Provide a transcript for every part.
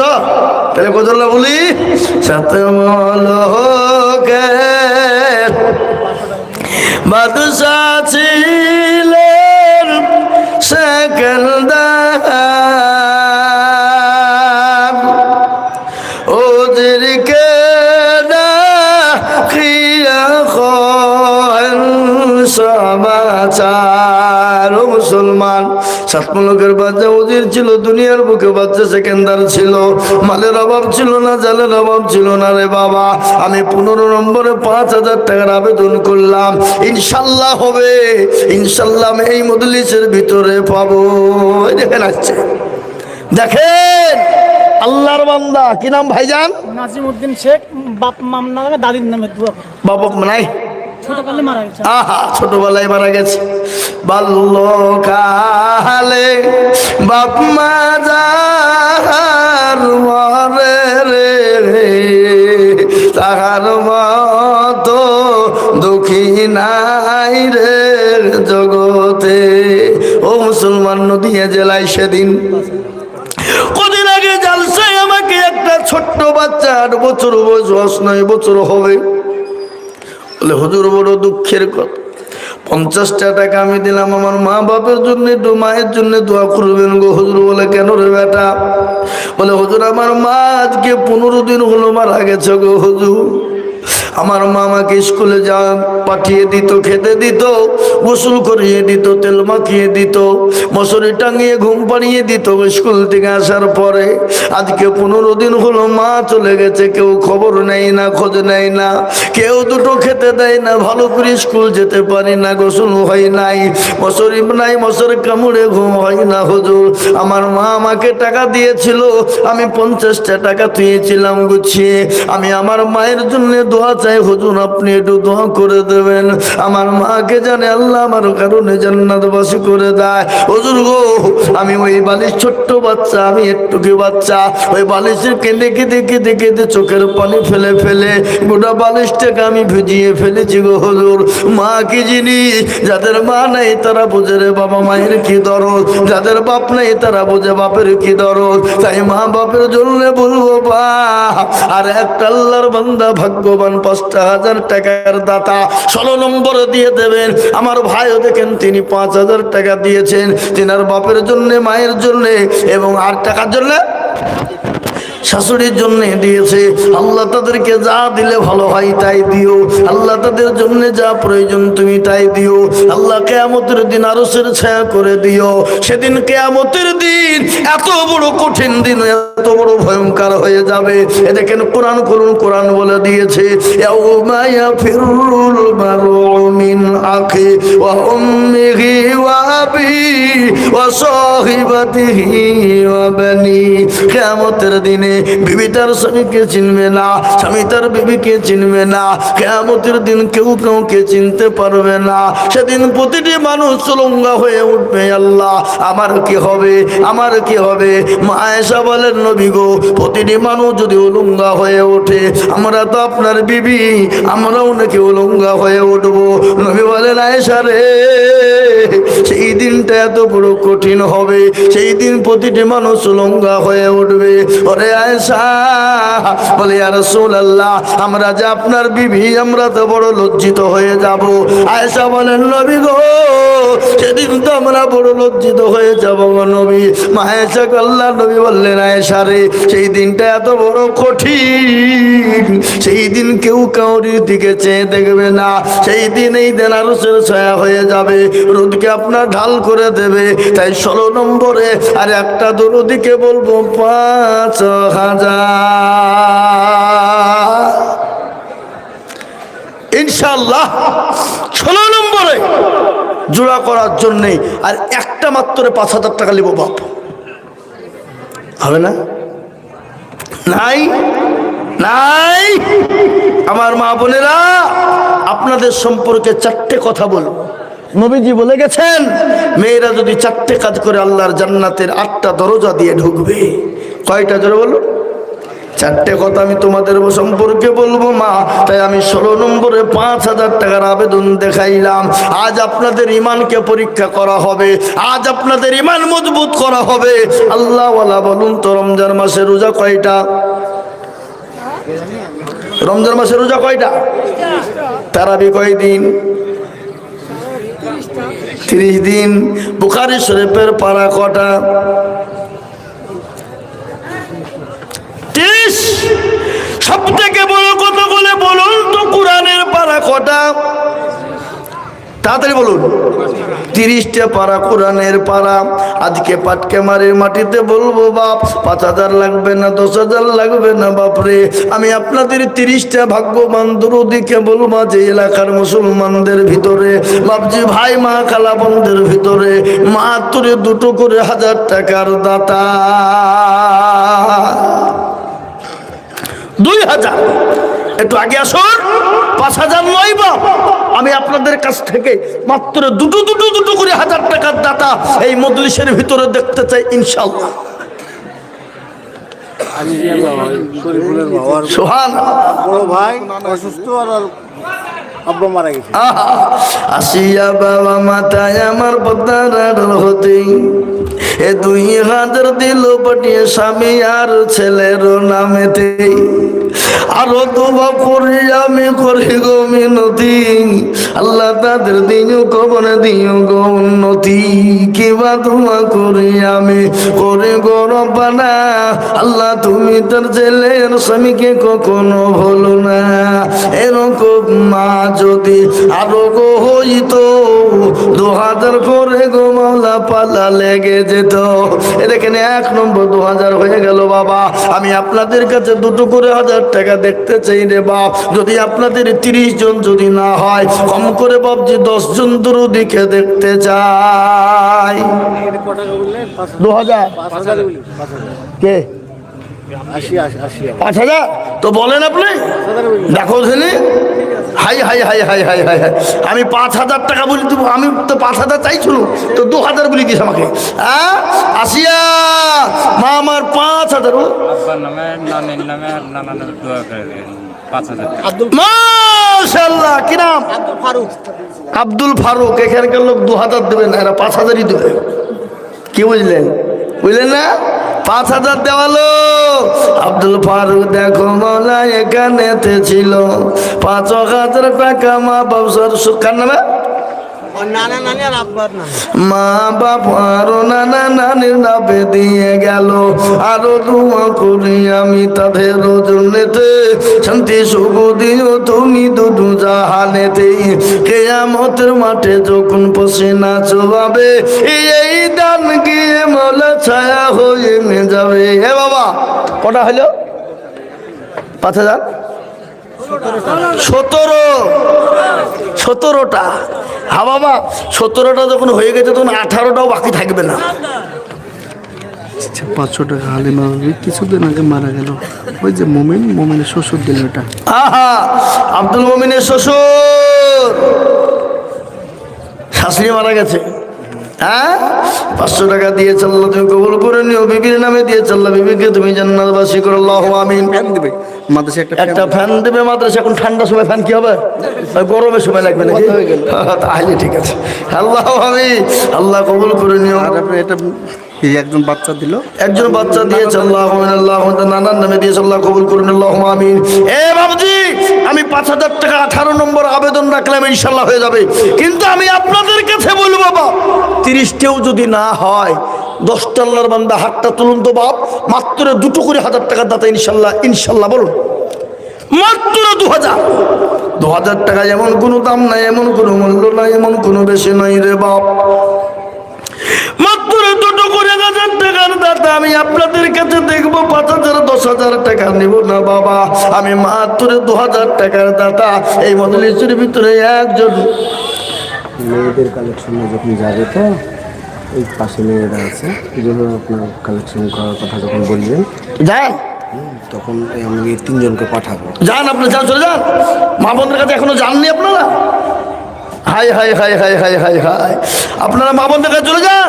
তো তাহলে কতলা বলি সতমলোকে বাদশা ছিলেন সেকেন্দার। ওদেরকে সমাচার। মুসলমান সাতমূলকের বাচ্চা ওজির ছিল দুনিয়ার বুকে বাচ্চা সেকেন্দার ছিল। মালের অভাব ছিল না জালের অভাব ছিল না রে বাবা। আমি পনেরো নম্বরে পাঁচ হাজার টাকার আবেদন করলাম। ইনশাল্লাহ হবে। ইনশাল্লাহ আমি এই মদলিসের ভিতরে পাবো। দেখেন আসছে। দেখেন! আল্লাহর বান্দা। কি নাম ভাইজান? নাজিম উদ্দিন শেখ বাপ মাম নামে দাদির নামে দুয়া। বাবা নাই? আহা, ছোটবেলায় মারা গেছে। বাল্যকালে বাপ মা তাহার মতো দুঃখী নাই রে জগতে। ও মুসলমান নদিয়া জেলায় সেদিন। কদিন আগে জালসায় আমাকে একটা ছোট্ট বাচ্চা আট বছর বয়স নয়, বছর হবে। বলে, হুজুর, বড় দুঃখের কথা। পঞ্চাশটা টাকা আমি দিলাম, আমার মা বাপের জন্য একটু মায়ের জন্য দোয়া করবেন গো হুজুর বলে, কেন রে বেটা? বলে, হুজুর, আমার মা আজকে পনেরো দিন হলো মারা গেছে গো হুজুর। আমার মা আমাকে স্কুলে যা পাঠিয়ে দিত, খেতে দিত, গোসল করিয়ে দিত, তেল মাখিয়ে দিত, মশারি টাঙিয়ে ঘুম পাড়িয়ে দিত। স্কুল থেকে আসার পরে আজকে পনেরো দিন হলো মা চলে গেছে, কেউ খবর নেই না, খোঁজ নেয় না, কেউ দুটো খেতে দেয় না, ভালো করে স্কুল যেতে পারি না, গোসল হয় নাই, মশারি নাই, মশারি কামড়ে ঘুম হয় না, হুজুর। আমার মা আমাকে টাকা দিয়েছিল, আমি পঞ্চাশটা টাকা তুইয়েছিলাম গুছিয়ে। আমি আমার মায়ের জন্য দোয়া চাই, হুজুর, আপনি একটু দোয়া করে দেবেন। আমার মাকে জানে আল্লাহ আমার কারণে জান্নাতবাসী করে দেয়। হুজুর গো, আমি ওই বালিশ ছোট্ট বাচ্চা, আমি একটুকি বাচ্চা। ওই বালিশের কেঁদে কেঁদে কেঁদে কেঁদে চোখের পানি ফেলে ফেলে গোটা বালিশটাকে আমি ভিজিয়ে ফেলেছি গো হুজুর। মা কি জিনিস? যাদের মা নেই তারা বোঝে রে বাবা মায়ের কি দরদ? যাদের বাপ নেই তারা বোঝে বাপের কি দরদ? তাই মা বাপের জন্য বলব বা আর একটা আল্লাহর বান্দা ভাগ্যবান পাঁচটা হাজার টাকার দাতা ষোলো নম্বর দিয়ে দেবেন। আমার ভাইও দেখেন, তিনি পাঁচ হাজার টাকা দিয়েছেন। তিনার বাপের জন্যে, মায়ের জন্যে এবং আর টাকার জন্য শাশুড়ির জন্য দিয়েছে। আল্লাহ তাদেরকে যা দিলে ভালো হয় তাই দিও। আল্লাহ তাদের জন্য যা প্রয়োজন তুমি তাই দিও। আল্লাহ কেয়ামতের দিন আরও ছায়া করে দিও। সেদিন কেয়ামতের দিন এত বড় কঠিন দিন, এত বড় ভয়ঙ্কর হয়ে যাবে। এ দেখেন কোরআন করুন কোরআন বলে দিয়েছে কিয়ামতের দিনে বিবি তার স্বামীকে চিনবে না? স্বামী তার বিবিকে চিনবে না? কিয়ামতের দিন কেউ কাউকে চিনতে পারবে না। সেদিন প্রতিটি মানুষ চলঙ্গা হয়ে উঠবে, আল্লাহ। আমার কি হবে? আমার কি হবে? মায়েশা বলেন, নবী গো, প্রতিটি মানুষ যদি উলঙ্গা হয়ে ওঠে, আমরা তো আপনার বিবি, আমরাও নাকি উলঙ্গা হয়ে উঠবো। নবী বলেন, আয়েশা রে, সেই দিনটা এত বড় কঠিন হবে। সেই দিন প্রতিটি মানুষ উলঙ্গা হয়ে উঠবে। ওরে আমরা যে আপনার বিবি, আমরা তো বড় লজ্জিত হয়ে যাব। বলেন, নবী গো, সেদিন তো আমরা বড় লজ্জিত হয়ে যাব নবী। মায়েশা নবী বললেন রে, সেই দিনটা এত বড় কঠিন। সেই দিন কেউ কাউরির দিকে চেয়ে দেখবে না। সেই দিন এই দিন আরও ছায়া হয়ে যাবে। রোদকে আপনার ঢাল করে দেবে। তাই ষোলো নম্বরে আর একটা দরদিকে বলব, পাঁচ। ইনশাল্লাহ ষোলো নম্বরে জোড়া করার জন্যে আর একটা মাত্র পাঁচ হাজার টাকা নেব বাপ। হবে না? নাই? নাই? আমার মা বোনেরা, আপনাদের সম্পর্কে চারটে কথা বলব। নবীজি বলে গেছেন, মেয়েরা যদি চারটে কাজ করে আল্লাহর জান্নাতের আটটা দরজা দিয়ে ঢুকবে কয়টা জোরে বলো? চারটে কথা আমি তোমাদের সম্পর্কে বলব, মা। তাই আমি ষোলো নম্বরে পাঁচ হাজার টাকার আবেদন দেখাইলাম। আজ আপনাদের ইমানকে পরীক্ষা করা হবে। আজ আপনাদের ইমান মজবুত করা হবে। আল্লাহওয়ালা, বলুন তো, রমজান মাসে রোজা কয়টা? রমজান মাসে রোজা কয়টা? তারাবি কয়দিন? তিরিশ দিন। বুখারি শরীফের পাড়া কটা তিরিশ সব থেকে বড় কথা বলে বলুন তো কোরআনের পাড়া কটা? তাড়াতাড়ি বলুন। তিরিশটা পাড়া কোরআনের পাড়া আজকে পাটকে মারির মাটিতে বলব বাপ, পাঁচ হাজার লাগবে না, দশ হাজার লাগবে না, বাপরে। আমি আপনাদের তিরিশটা ভাগ্যবান দুরুদিকে বলব যে এলাকার মুসলমানদের ভিতরে। বাপজি ভাই, মা, খালা বোনদের ভিতরে। মাত্র দুটো করে হাজার টাকার দাতা। দুই হাজার। একটু আগে আসুন পাঁচ হাজার নয় বাপ আমি আপনাদের কাছ থেকে মাত্র দুটো দুটো দুটো করে হাজার টাকার দাতা এই মজলিসের ভিতরে দেখতে চাই ইনশাল্লাহ সোহান। বড় ভাই অসুস্থ আর ওর আব্বা মারা গেছে। আসিয়া বাবা মাথায় আমার হতে এ দুই হাজার দিল পাঠিয়ে স্বামী আর ছেলের নামেতে। আরও তোমা করি আমি, করি গো মিনতি। আল্লাহ তাদের দিও কবনে দিও গো উন্নতি। কিবা তোমা করি আমি, করি গো রব্বানা। আল্লাহ তুমি তার ছেলের স্বামীকে কখনো ভুলো না। এরকম মা যদি আরও গো হইতো দু হাজার করে গো মাওলা পালা লেগে যেত। দেখেন এক নম্বর দু হাজার হয়ে গেল বাবা। আমি আপনাদের কাছে দুটো করে হাজার টাকা দেখতে চাই রে বাপ। যদি আপনাদের তিরিশ জন যদি না হয় কম করে বাপজি দশ জন দুরু দিকে দেখতে চাই। দু হাজার। কে? পাঁচ হাজার? তো বলেন আপনি। দেখো ছেলে হাই হাই হাই হাই হাই হাই হাই। আমি পাঁচ হাজার টাকা বলি দেবো আমি তো পাঁচ হাজার চাইছিল। তো দু হাজার বলি দিস আমাকে। হ্যাঁ? আসিয়া। মা আমার পাঁচ হাজার। মাশাল্লাহ কি নাম? ফারুক। আব্দুল ফারুক এখানকার লোক দু হাজার দেবেন না এরা পাঁচ হাজারই দেবে। কি বুঝলেন? বুঝলেন না? পাঁচ হাজার দেওয়ালো আব্দুল ফারুক দেখো মলা এখানেতে ছিল। পাঁচ হাজার টাকা মা বাবসার সুখান নামে নানা নানি আর আব্বার না মা বাপ আরও নানা নানির নামে দিয়ে গেল। আরও দোয়া করি আমি তাদের জন্যতে শান্তি সুখ দিও তুমি দুদু জাহানেতে কেয়ামতের মাঠে যখন পশে না চোবাবে এই দান গিয়ে মলা ছায়া হয়ে যাবে। হে বাবা, কটা হলো? পাঁচ হাজার? সতেরো। সতেরোটা। হ্যাঁ বাবা সতেরোটা যখন হয়ে গেছে তখন আঠারোটাও বাকি থাকবে না। আচ্ছা পাঁচশো টাকা হালিমা কিছুদিন আগে মারা গেল। ওই যে মোমেন মোমেনের শ্বশুর দিল এটা। আহা আব্দুল মমিনের শ্বশুর। শাশুড়ি মারা গেছে। হ্যাঁ? পাঁচশো টাকা দিয়ে চাল্লা তুমি কবুল করে নিও। বিবির নামে দিয়ে চাল্লা বিবিকে তুমি জান্নাতবাসী করো আল্লাহ আমিন। দেবে একটা একটা ফ্যান দেবে মাদ্রাসা এখন সময় ফ্যান কি হবে? গরমের সময় লাগবে নাকি? তাহলে ঠিক আছে। আল্লাহ আমি আল্লাহ কবুল করে নিও। আর এটা একজন বাচ্চা দিল? একজন বাচ্চা দিয়েছে আল্লাহ আল্লাহ নানার নামে দিয়েছে আল্লাহ কবুল করুন আল্লাহ আমিন। এ বাবুজি আমি পাঁচ হাজার টাকা আঠারো নম্বর আবেদন রাখলাম ইনশাল্লাহ হয়ে যাবে। কিন্তু আমি আপনাদের কাছে বলব বাবা তিরিশটেও যদি না হয় দশটা আল্লাহর বান্দা, হাতটা তুলুন তো বাপ। মাত্র দুটো করে হাজার টাকার দাতা ইনশাল্লাহ ইনশাল্লাহ বলুন। মাত্র দু হাজার। দু হাজার টাকা এমন কোনো দাম নাই, এমন কোনো মূল্য নাই, এমন কোনো বেশি নাই রে বাপ। মাত্র দুটো করে হাজার টাকার দাতা আমি আপনাদের কাছে দেখব, পাঁচ হাজার, দশ হাজার টাকা নেব না বাবা। আমি মাত্র দু হাজার টাকার দাতা, এই মজলিসের ভিতরে একজন। মেয়েদের কালেকশনে যখন যাবে তো ওই পাশে মেয়েরা আছে। এই জন্য আপনার কালেকশন করার কথা যখন বলবেন যান! তখন এই আমি এই তিনজনকে পাঠাবো। যান আপনি যান চলে যান! মা বোনদের কাছে এখনও যাননি আপনারা? হাই হাই হাই হাই হাই হাই হাই। আপনারা মা বোনদের কাছে চলে যান!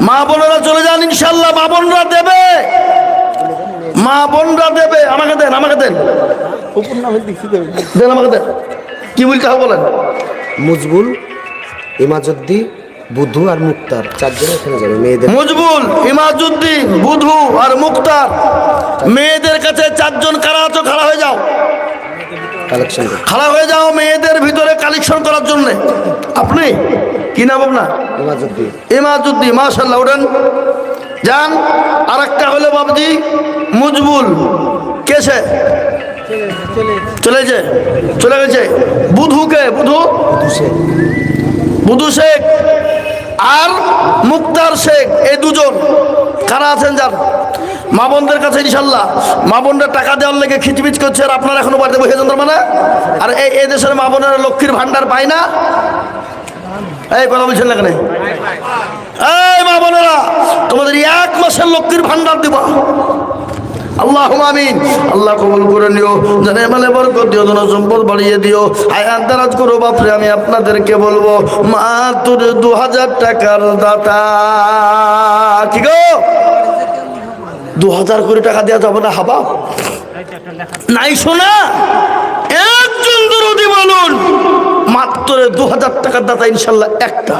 মা বোনেরা চলে যান ইনশাল্লাহ মা বোনরা দেবে! মা বোনরা দেবে! আমাকে দেন আমাকে দেন। দেন আমাকে দেন। কি বলতে হবে বলেন? মুজবুল ইমাজুদ্দি বুধু আর মুক্তার চারজন এখানে যাবে মেয়েদের মজবুল ইমাজুদ্দিন বুধু আর মুক্তার। মেয়েদের কাছে চারজন কারা আছো খাড়া হয়ে যাও। কালেকশন খাড়া হয়ে যাও মেয়েদের ভিতরে কালেকশন করার জন্য। আপনি? কি নাম আপনার? ইমাজুদ্দি ইমাজুদ্দিন মাশাল্লাহ ওঠেন যান আর একটা হলো বাবজি মুজবুল। কেসে চলেছে চলে গেছে বুধুকে বুধু? বুধু শেখ। আর মুক্তার শেখ এই দুজন, কারা আছেন যার মা বোনদের কাছে ইনশাল্লাহ। মা বোনরা টাকা দেওয়ার লেগে খিচবিচ করছে আর আপনারা এখনও বাড়িতে বসে যান মানে আর এই এই দেশের মা বোনেরা লক্ষ্মীর ভান্ডার পায় না? এই, কথা বলছেন না কেন? এই মা বোনেরা, তোমাদের এক মাসের লক্ষ্মীর ভান্ডার দিব। আল্লাহ আমিন। আল্লাহ কবুল করে নিও। জানে মানে বরকত দিও ধন সম্পদ বাড়িয়ে দিও। আয়াত দারাজ করো বাপরে, আমি আপনাদেরকে বলব মা তোর দু হাজার টাকার দাতা। কি গো? দু হাজার করে টাকা দেওয়া যাবে না, হাবা? নাই শোনা? একজন দরদি বলুন, মাত্র দু হাজার টাকার দাতা ইনশাল্লাহ একটা।